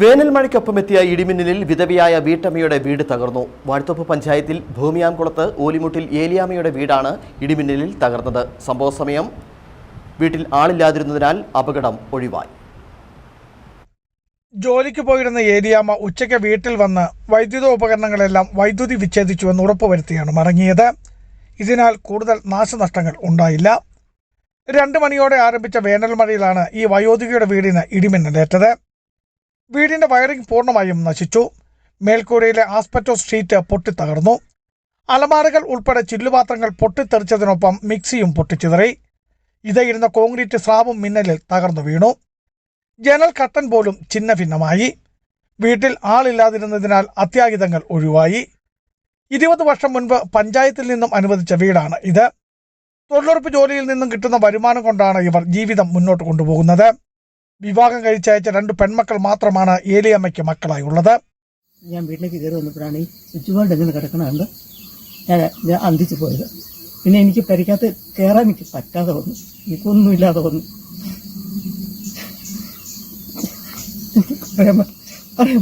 വേനൽ മഴയ്ക്കൊപ്പം എത്തിയ ഇടിമിന്നലിൽ വിധവയായ വീട്ടമ്മയുടെ വീട് തകർന്നു. വാഴ്ത്തോപ്പ് പഞ്ചായത്തിൽ ഭൂമിയാംകുളത്ത് ഓലിമുട്ടിൽ ഏലിയാമ്മയുടെ വീടാണ് ഇടിമിന്നലിൽ തകർന്നത്. സംഭവ സമയം വീട്ടിൽ ആളില്ലാതിരുന്നതിനാൽ അപകടം ഒഴിവായി. ജോലിക്ക് പോയിരുന്ന ഏലിയാമ്മ ഉച്ചയ്ക്ക് വീട്ടിൽ വന്ന് വൈദ്യുത ഉപകരണങ്ങളെല്ലാം വൈദ്യുതി വിച്ഛേദിച്ചുവെന്ന് ഉറപ്പുവരുത്തിയാണ് മടങ്ങിയത്. ഇതിനാൽ കൂടുതൽ നാശനഷ്ടങ്ങൾ ഉണ്ടായില്ല. രണ്ട് മണിയോടെ ആരംഭിച്ച വേനൽ മഴയിലാണ് ഈ വയോധികയുടെ വീടിന് ഇടിമിന്നലേറ്റത്. വീടിന്റെ വയറിംഗ് പൂർണമായും നശിച്ചു. മേൽക്കൂരയിലെ ആസ്പെറ്റോ സ്ട്രീറ്റ് പൊട്ടിത്തകർന്നു. അലമാരകൾ ഉൾപ്പെടെ ചില്ലുപാത്രങ്ങൾ പൊട്ടിത്തെറിച്ചതിനൊപ്പം മിക്സിയും പൊട്ടിച്ചിതറി. ഇതയിരുന്ന കോൺക്രീറ്റ് സ്ലാബും മിന്നലിൽ തകർന്നു വീണു. ജനൽ കട്ടൻ പോലും ചിന്ന ഭിന്നമായി വീട്ടിൽ ആളില്ലാതിരുന്നതിനാൽ അത്യാഹിതങ്ങൾ ഒഴിവായി. ഇരുപത് വർഷം മുൻപ് പഞ്ചായത്തിൽ നിന്നും അനുവദിച്ച വീടാണ് ഇത്. തൊഴിലുറപ്പ് ജോലിയിൽ നിന്നും കിട്ടുന്ന വരുമാനം കൊണ്ടാണ് ഇവർ ജീവിതം മുന്നോട്ട് കൊണ്ടുപോകുന്നത്. വിവാഹം കഴിച്ചയച്ച രണ്ട് പെൺമക്കൾ മാത്രമാണ് ഏലിയമ്മയ്ക്ക് മക്കളായി ഉള്ളത് ഞാൻ വീട്ടിലേക്ക് കയറി വന്നപ്പോഴാണ് ഈ സ്വിച്ച് ബോർഡ് എങ്ങനെ ഞാൻ ഞാൻ അന്തിച്ചു പോയത്. പിന്നെ എനിക്ക് പരിക്കകത്ത് കയറാൻ എനിക്ക് പറ്റാതെ വന്നു. എനിക്കൊന്നുമില്ലാതെ വന്നു. പറയാൻ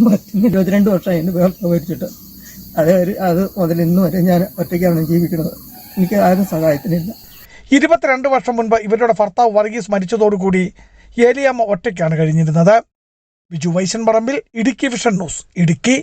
പറ്റുന്ന ഇരുപത്തിരണ്ട് വർഷമായി എന്റെ വേർപ്പ് മരിച്ചിട്ട് അത് ഒരു അത് മുതൽ ഇന്ന് വരെ ഞാൻ ഒറ്റയ്ക്കാണ് ജീവിക്കുന്നത്. എനിക്ക് ആരും സഹായത്തിനില്ല. ഇരുപത്തിരണ്ട് വർഷം മുൻപ് ഇവരുടെ ഭർത്താവ് വർഗീസ് മരിച്ചതോടുകൂടി ഏലിയമ്മ ഒറ്റയ്ക്കാണ് കഴിഞ്ഞിരുന്നത്. Biju Vaishan Parambil Idukki vision news Idukki